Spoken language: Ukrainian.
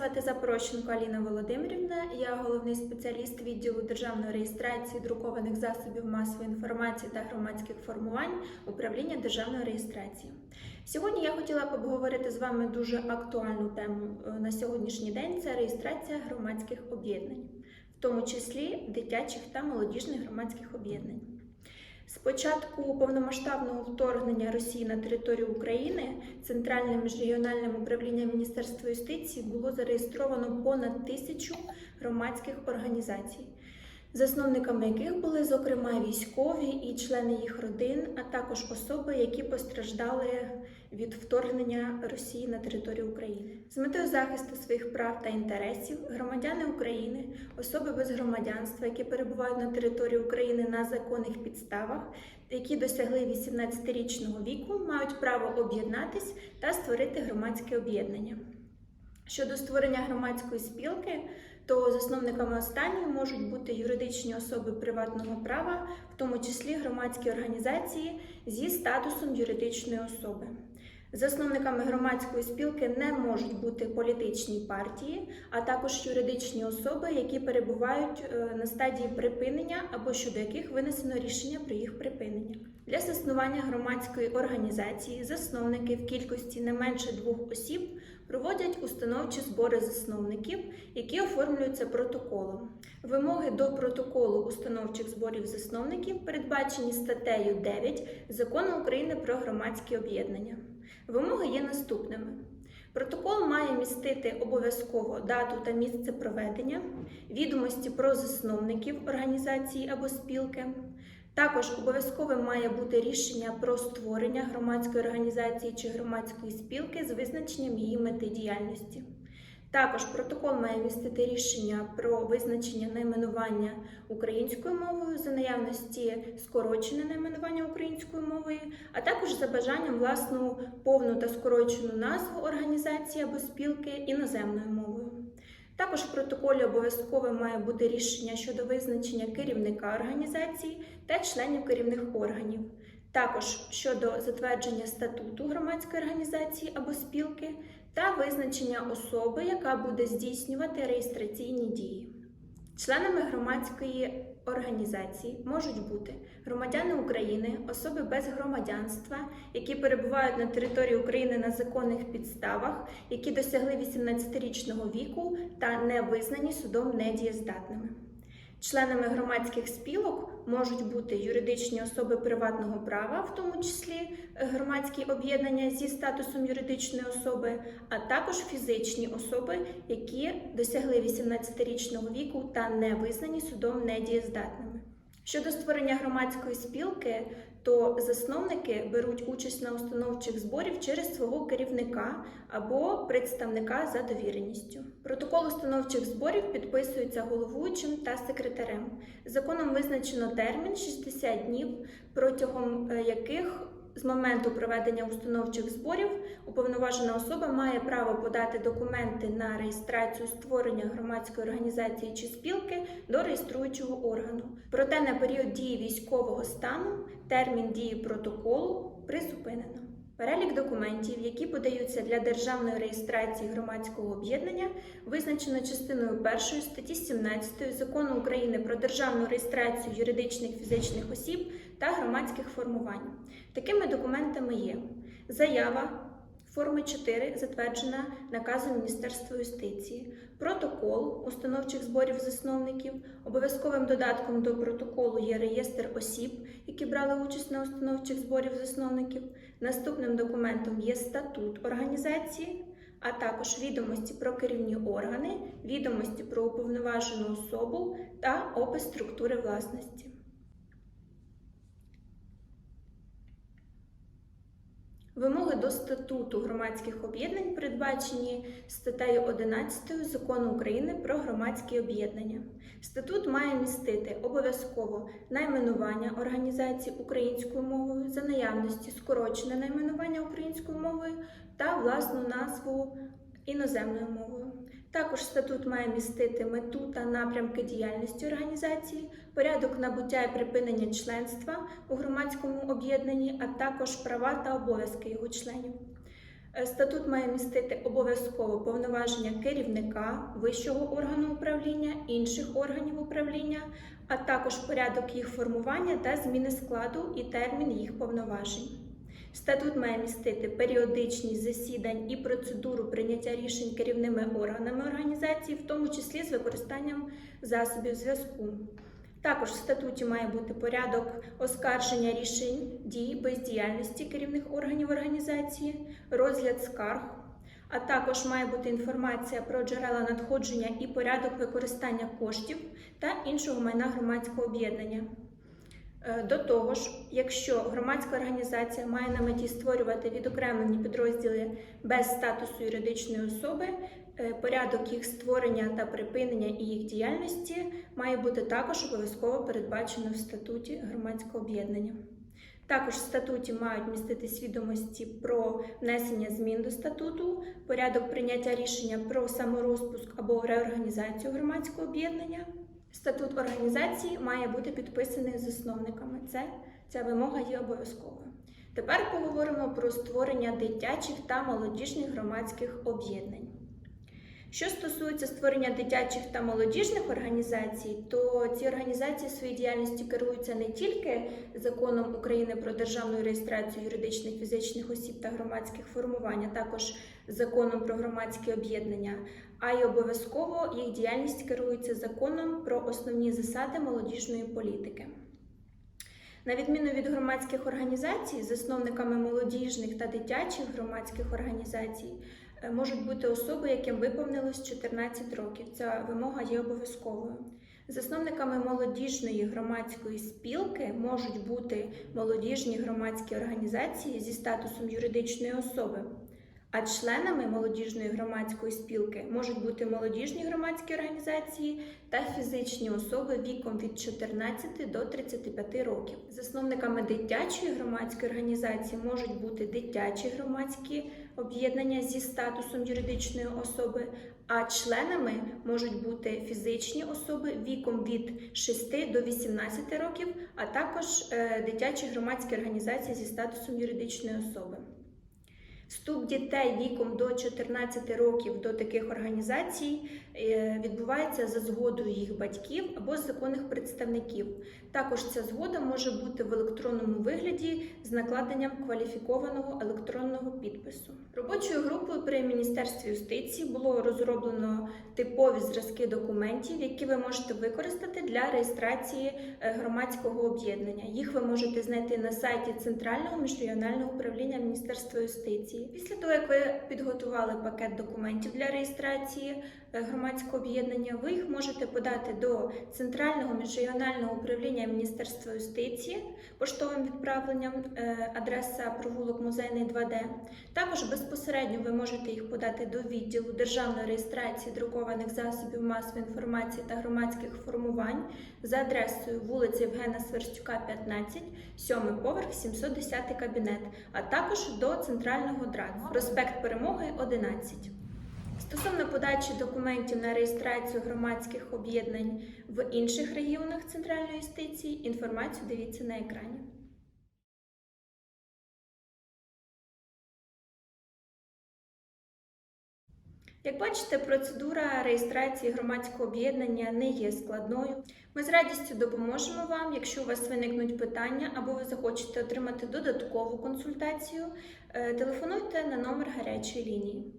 звати Запорощенко Аліна Володимирівна. Я головний спеціаліст відділу державної реєстрації друкованих засобів масової інформації та громадських формувань управління державної реєстрації. Сьогодні я хотіла б обговорити з вами дуже актуальну тему е, на сьогоднішній день це реєстрація громадських об'єднань, в тому числі дитячих та молодіжних громадських об'єднань. З початку повномасштабного вторгнення Росії на територію України Центральним міжрегіональним управлінням Міністерства юстиції було зареєстровано понад тисячу громадських організацій, засновниками яких були, зокрема, військові і члени їх родин, а також особи, які постраждали від вторгнення Росії на територію України. З метою захисту своїх прав та інтересів громадяни України, особи без громадянства, які перебувають на території України на законних підставах, які досягли 18-річного віку, мають право об'єднатись та створити громадське об'єднання. Щодо створення громадської спілки, то засновниками останньої можуть бути юридичні особи приватного права, в тому числі громадські організації зі статусом юридичної особи. Засновниками громадської спілки не можуть бути політичні партії, а також юридичні особи, які перебувають е, на стадії припинення або щодо яких винесено рішення про їх припинення. Для заснування громадської організації засновники в кількості не менше двох осіб проводять установчі збори засновників, які оформлюються протоколом. Вимоги до протоколу установчих зборів засновників передбачені статтею 9 Закону України про громадські об'єднання. Вимоги є наступними. Протокол має містити обов'язково дату та місце проведення, відомості про засновників організації або спілки. Також обов'язковим має бути рішення про створення громадської організації чи громадської спілки з визначенням її мети діяльності. Також протокол має містити рішення про визначення найменування українською мовою за наявності скорочене найменування українською мовою, а також за бажанням власну повну та скорочену назву організації або спілки іноземною мовою. Також в протоколі обов'язково має бути рішення щодо визначення керівника організації та членів керівних органів. Також щодо затвердження статуту громадської організації або спілки та визначення особи, яка буде здійснювати реєстраційні дії. Членами громадської організації можуть бути громадяни України, особи без громадянства, які перебувають на території України на законних підставах, які досягли 18-річного віку та не визнані судом недієздатними. Членами громадських спілок можуть бути юридичні особи приватного права, в тому числі е, громадські об'єднання зі статусом юридичної особи, а також фізичні особи, які досягли 18-річного віку та не визнані судом недієздатними. Щодо створення громадської спілки, то засновники беруть участь на установчих зборів через свого керівника або представника за довіреністю. Протокол установчих зборів підписується головуючим та секретарем. Законом визначено термін 60 днів, протягом е, яких з моменту проведення установчих зборів уповноважена особа має право подати документи на реєстрацію створення громадської організації чи спілки до реєструючого органу. Проте на період дії військового стану термін дії протоколу призупинено. Перелік документів, які подаються для державної реєстрації громадського об'єднання, визначено частиною 1 статті 17 Закону України про державну реєстрацію юридичних фізичних осіб та громадських формувань. Такими документами є заява. Форми 4 затверджена наказом Міністерства юстиції, протокол установчих зборів засновників. Обов'язковим додатком до протоколу є реєстр осіб, які брали участь на установчих зборів засновників. Наступним документом є статут організації, а також відомості про керівні органи, відомості про уповноважену особу та опис структури власності. Вимоги до статуту громадських об'єднань передбачені статтею 11 Закону України про громадські об'єднання. Статут має містити обов'язково найменування організації українською мовою за наявності скорочене найменування українською мовою та власну назву іноземною мовою. Також статут має містити мету та напрямки діяльності організації, порядок набуття і припинення членства у громадському об'єднанні, а також права та обов'язки його членів. Е, Статут має містити обов'язково повноваження керівника вищого органу управління, інших органів управління, а також порядок їх формування та зміни складу і термін їх повноважень. Статут має містити періодичність засідань і процедуру прийняття рішень керівними органами організації, в тому числі з використанням засобів зв'язку. Також в статуті має бути порядок оскарження рішень дій бездіяльності керівних органів організації, розгляд скарг, а також має бути інформація про джерела надходження і порядок використання коштів та іншого майна громадського об'єднання. Е, До того ж, якщо громадська організація має на меті створювати відокремлені підрозділи без статусу юридичної особи, е, порядок їх створення та припинення і їх діяльності має бути також обов'язково передбачено в статуті громадського об'єднання. Також в статуті мають міститись відомості про внесення змін до статуту, порядок прийняття рішення про саморозпуск або реорганізацію громадського об'єднання. Статут організації має бути підписаний засновниками. Це ця вимога є обов'язковою. Тепер поговоримо про створення дитячих та молодіжних громадських об'єднань. Що стосується створення дитячих та молодіжних організацій, то ці організації своєю діяльністю керуються не тільки законом України про державну реєстрацію юридичних фізичних осіб та громадських формувань, а також законом про громадські об'єднання, а й обов'язково їх діяльність керується законом про основні засади молодіжної політики. На відміну від громадських організацій, засновниками молодіжних та дитячих громадських організацій можуть бути особи, яким виповнилось 14 років. Ця вимога є обов'язковою. Засновниками молодіжної громадської спілки можуть бути молодіжні громадські організації зі статусом юридичної особи. А членами молодіжної громадської спілки можуть бути молодіжні громадські організації та фізичні особи віком від 14 до 35 років. Засновниками дитячої громадської організації можуть бути дитячі громадські об'єднання зі статусом юридичної особи, а членами можуть бути фізичні особи віком від 6 до 18 років, а також е, дитячі громадські організації зі статусом юридичної особи. Вступ дітей віком до 14 років до таких організацій відбувається за згодою їх батьків або законних представників. Також ця згода може бути в електронному вигляді з накладенням кваліфікованого електронного підпису. Робочою групою при Міністерстві юстиції було розроблено типові зразки документів, які ви можете використати для реєстрації е, громадського об'єднання. Їх ви можете знайти на сайті Центрального міжрегіонального управління Міністерства юстиції. Після того, як ви підготували пакет документів для реєстрації е, громадського об'єднання, ви їх можете подати до Центрального міжрегіонального управління Міністерства юстиції поштовим відправленням е, адреса провулок Музейний 2D. Також безпосередньо ви можете їх подати до відділу державної реєстрації друкованих засобів масової інформації та громадських формувань за адресою вулиця Євгена Сверстюка, 15, 7 поверх, 710 кабінет, а також до центрального ДРАЦ, проспект Перемоги 11. Стосовно подачі документів на реєстрацію громадських об'єднань в інших регіонах центральної юстиції, інформацію дивіться на екрані. Як бачите, процедура реєстрації громадського об'єднання не є складною. Ми з радістю допоможемо вам, якщо у вас виникнуть питання або ви захочете отримати додаткову консультацію. е, Телефонуйте на номер гарячої лінії.